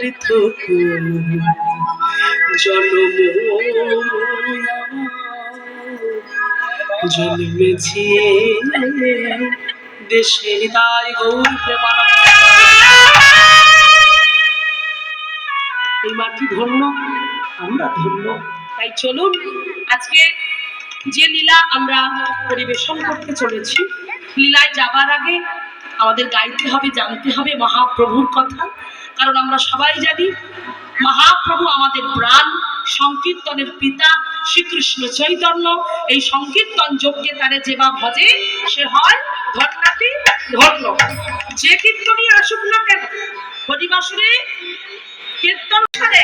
পৃথক জনম জন্মেছি দেশে তাই গৌর এই মাটি ধন্য, আমরা ধন্য। তাই চলুন, আজকে যে লীলা আমরা পরিবেশন করতে চলেছি, লীলায় যাবার আগে আমাদের গাইতে হবে, জানতে হবে মহাপ্রভুর কথা। কারণ আমরা সবাই জানি, মহাপ্রভু আমাদের প্রাণ, সংকীর্তনের পিতা শ্রীকৃষ্ণ চৈতন্য। এই সংকীর্তন যজ্ঞে তারে যে বা ভজে, সে হয় ধর্ণাটি ধন্য। যে কীর্তনই আসুক না কেন হরিবাসরে কীর্তন করে।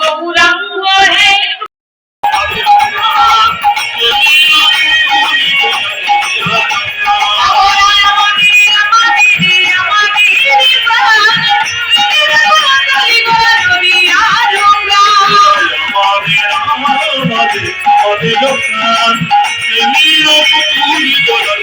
গৌরাঙ্গ হে Thank you.